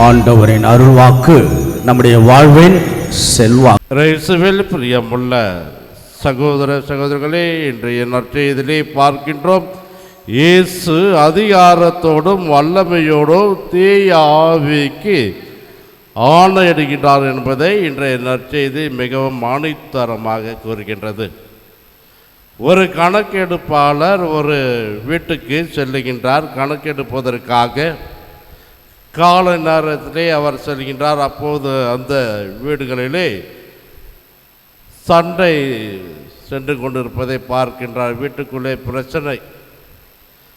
ஆண்டவரின் அருள்வாக்கு நம்முடைய வாழ்வின் செல்வா இயேசுவில் பிரியமுள்ள சகோதர சகோதரர்களே இன்றைய நற்செய்தியிலே பார்க்கின்றோம். இயேசு அதிகாரத்தோடும் வல்லமையோடும் தீய ஆவிக்கு ஆணையிடுகின்றார் என்பதை இன்றைய நற்செய்தி மிகவும் ஆணித்தரமாக கூறுகின்றது. ஒரு கணக்கெடுப்பாளர் ஒரு வீட்டுக்கு செல்லுகின்றார். கணக்கெடுப்பதற்காக காலை நேரத்திலே அவர் செல்கின்றார் அப்போது அந்த வீடுகளிலே சண்டை சென்று கொண்டிருப்பதை பார்க்கின்றார் வீட்டுக்குள்ளே பிரச்சனை.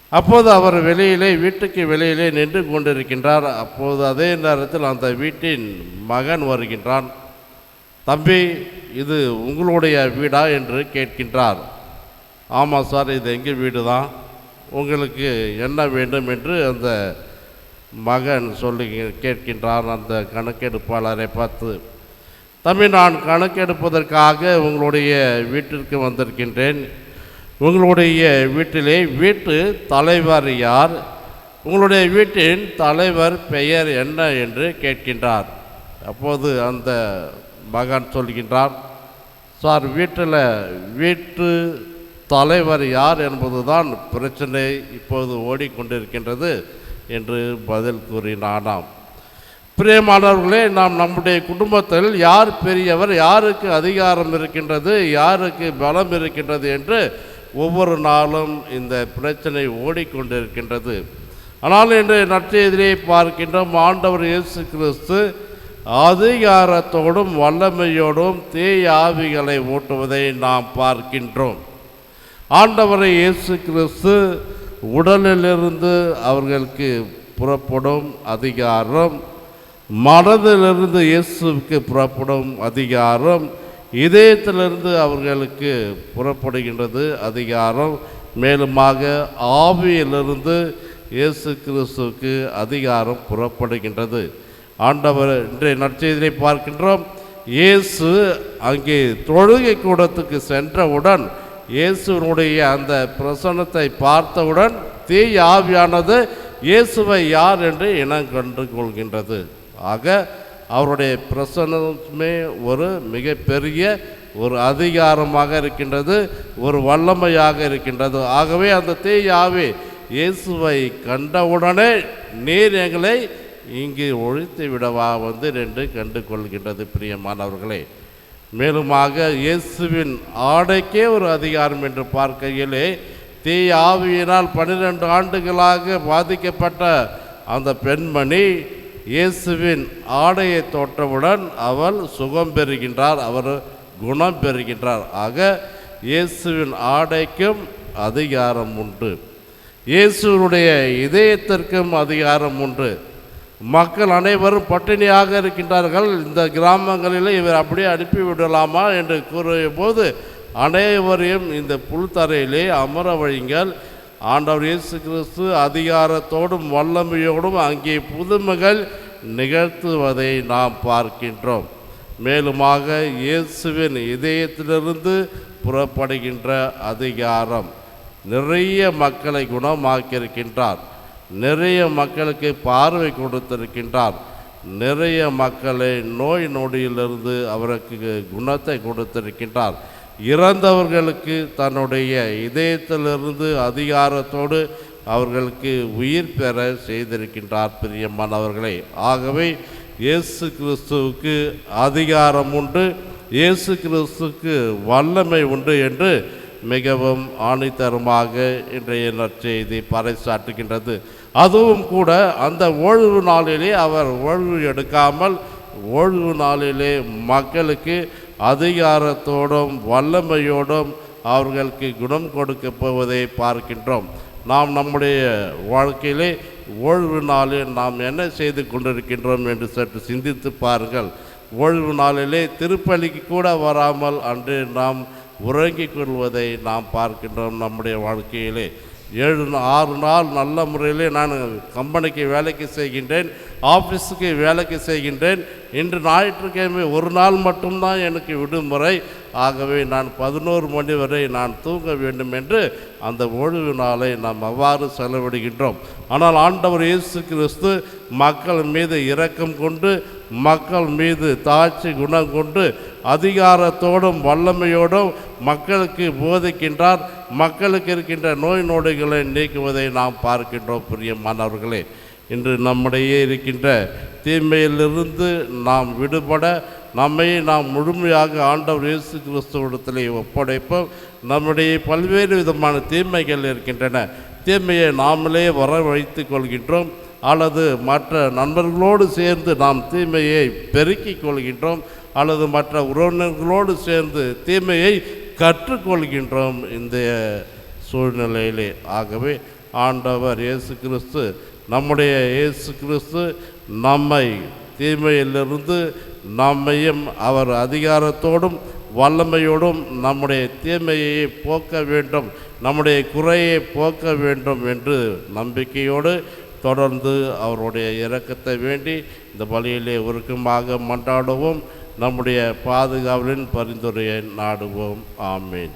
அப்போது அவர் வெளியிலே வீட்டுக்கு வெளியிலே நின்று கொண்டிருக்கின்றார். அப்போது அதே நேரத்தில் அந்த வீட்டின் மகன் வருகின்றான். தம்பி இது உங்களுடைய வீடா? என்று கேட்கின்றார். ஆமாம் சார் இது எங்கள் வீடு தான் உங்களுக்கு என்ன வேண்டும்? என்று அந்த மகன் சொல்லி கேட்கின்றான் அந்த கணக்கெடுப்பாளரை பார்த்து தம்பி நான் கணக்கெடுப்பதற்காக உங்களுடைய வீட்டிற்கு வந்திருக்கின்றேன். உங்களுடைய வீட்டிலே வீட்டு தலைவர் யார்? உங்களுடைய வீட்டின் தலைவர் பெயர் என்ன? என்று கேட்கின்றார். அப்போது அந்த மகன் சொல்கின்றார் சார் வீட்டில் வீட்டு தலைவர் யார் என்பதுதான் பிரச்சனை இப்போது ஓடிக்கொண்டிருக்கின்றது. என்று பதில் கூறினானாம். பிரியமானவர்களே நாம் நம்முடைய குடும்பத்தில் யார் பெரியவர் யாருக்கு அதிகாரம் இருக்கின்றது யாருக்கு பலம் இருக்கின்றது என்று ஒவ்வொரு நாளும் இந்த பிரச்சனை ஓடிக்கொண்டிருக்கின்றது. ஆனால் இன்று நற்செய்தியை பார்க்கின்றோம் ஆண்டவர் இயேசு கிறிஸ்து அதிகாரத்தோடும் வல்லமையோடும் தேய் ஆவிகளை ஓட்டுவதை நாம் பார்க்கின்றோம். ஆண்டவரை இயேசு கிறிஸ்து உடலிலிருந்து அவர்களுக்கு புறப்படும் அதிகாரம் மனதிலிருந்து இயேசுவுக்கு புறப்படும் அதிகாரம் இதயத்திலிருந்து அவர்களுக்கு புறப்படுகின்றது அதிகாரம். மேலுமாக ஆவியிலிருந்து இயேசு கிறிஸ்துவுக்கு அதிகாரம் புறப்படுகின்றது. ஆண்டவர் இன்றைய நற்செய்தியை பார்க்கின்றோம். இயேசு அங்கே தொழுகை கூடத்துக்கு சென்றவுடன் இயேசுனுடைய அந்த பிரசன்னத்தை பார்த்தவுடன் தீய ஆவியானது இயேசுவை யார் என்று இனம் கண்டு கொள்கின்றது. ஆக அவருடைய பிரசன்னமே ஒரு மிகப்பெரிய ஒரு அதிகாரமாக இருக்கின்றது ஒரு வல்லமையாக இருக்கின்றது. ஆகவே அந்த தீயாவி இயேசுவை கண்டவுடனே நீர் எங்களை இங்கு ஒழித்து விடவா வந்து என்று கண்டு கொள்கின்றது. பிரியமானவர்களே மேலுமாக இயேசுவின் ஆடைக்கே ஒரு அதிகாரம் என்று பார்க்கையிலே தீய ஆவியினால் பன்னிரெண்டு ஆண்டுகளாக பாதிக்கப்பட்ட அந்த பெண்மணி இயேசுவின் ஆடையை தோற்றவுடன் அவள் சுகம் பெறுகின்றார் அவர் குணம் பெறுகின்றார். ஆக இயேசுவின் ஆடைக்கும் அதிகாரம் உண்டு. இயேசுவனுடைய இதயத்திற்கும் அதிகாரம் உண்டு. மக்கள் அனைவரும் பட்டினியாக இருக்கின்றார்கள். இந்த கிராமங்களில் இவர் அப்படியே அனுப்பிவிடலாமா என்று கூறிய போது அனைவரையும் இந்த புல்தரையிலே அமர வழிங்கள் ஆண்டவர் இயேசு கிறிஸ்து அதிகாரத்தோடும் வல்லமையோடும் அங்கே புதுமைகள் நிகழ்த்துவதை நாம் பார்க்கின்றோம். மேலுமாக இயேசுவின் இதயத்திலிருந்து புறப்படுகின்ற அதிகாரம் நிறைய மக்களை குணமாக்கியிருக்கின்றார். நிறைய மக்களுக்கு பார்வை கொடுத்திருக்கின்றார். நிறைய மக்களை நோய் நொடியிலிருந்து அவருக்கு குணத்தை கொடுத்திருக்கின்றார். இறந்தவர்களுக்கு தன்னுடைய இதயத்திலிருந்து அதிகாரத்தோடு அவர்களுக்கு உயிர் பெற செய்திருக்கின்றார் பிரியமானவர்களே. ஆகவே இயேசு கிறிஸ்துவுக்கு அதிகாரம் உண்டு. இயேசு கிறிஸ்துவுக்கு வல்லமை உண்டு என்று மிகவும் ஆணித்தரமாக இன்றைய நற்செய்தி பறைசாற்றுகின்றது. அதுவும் கூட அந்த ஓய்வு நாளிலே அவர் ஓய்வு எடுக்காமல் ஓய்வு நாளிலே மக்களுக்கு அதிகாரத்தோடும் வல்லமையோடும் அவர்களுக்கு குணம் கொடுக்க போவதை பார்க்கின்றோம். நாம் நம்முடைய வாழ்க்கையிலே ஓய்வு நாளில் நாம் என்ன செய்து கொண்டிருக்கின்றோம் என்று சற்று சிந்தித்து பாருங்கள். ஓய்வு நாளிலே திருப்பலிக்கு கூட வராமல் அன்று நாம் உறங்கிக் கொள்வதை நாம் பார்க்கின்றோம் நம்முடைய வாழ்க்கையிலே. ஏழு ஆறு நாள் நல்ல முறையிலே நான் கம்பெனிக்கு வேலைக்கு செய்கின்றேன் ஆஃபீஸுக்கு வேலைக்கு செய்கின்றேன். இன்று ஞாயிற்றுக்கிழமை ஒரு நாள் மட்டும்தான் எனக்கு விடுமுறை. ஆகவே நான் பதினோரு மணி வரை நான் தூங்க வேண்டும் என்று அந்த ஓய்வு நாளை நாம் அவ்வாறு செலவிடுகின்றோம். ஆனால் ஆண்டவர் இயேசு கிறிஸ்து மக்கள் மீது இரக்கம் கொண்டு மக்கள் மீது தாட்சி குணம் கொண்டு அதிகாரத்தோடும் வல்லமையோடும் மக்களுக்கு போதிக்கின்றார். மக்களுக்கு இருக்கின்ற நோய் நொடிகளை நீக்குவதை நாம் பார்க்கின்றோம் பிரியமானவர்களே இன்று நம்முடைய இருக்கின்ற தீமையிலிருந்து நாம் விடுபட நம்மை நாம் முழுமையாக ஆண்டவர் இயேசு கிறிஸ்துவிடத்திலே ஒப்படைப்போம். நம்முடைய பல்வேறு விதமான தீமைகள் இருக்கின்றன. தீமையை நாமளே வர வைத்து கொள்கின்றோம். அல்லது மற்ற நண்பர்களோடு சேர்ந்து நாம் தீமையை பெருக்கிக் கொள்கின்றோம் அல்லது மற்ற உறவினர்களோடு சேர்ந்து தீமையை கற்றுக்கொள்கின்றோம் இந்த சூழ்நிலையிலே. ஆகவே ஆண்டவர் இயேசு கிறிஸ்து நம்முடைய இயேசு கிறிஸ்து நம்மை தீமையிலிருந்து நம்மையும் அவர் அதிகாரத்தோடும் வல்லமையோடும் நம்முடைய தீமையை போக்க வேண்டும் நம்முடைய குறையை போக்க வேண்டும் என்று நம்பிக்கையோடு தொடர்ந்து அவருடைய இரக்கத்தை வேண்டி இந்த பலியிலே உருக்கமாக மன்றாடுவோம். நம்முடைய பாதுகாவலின் பரிந்துரையை நாடுவோம். ஆமீன்.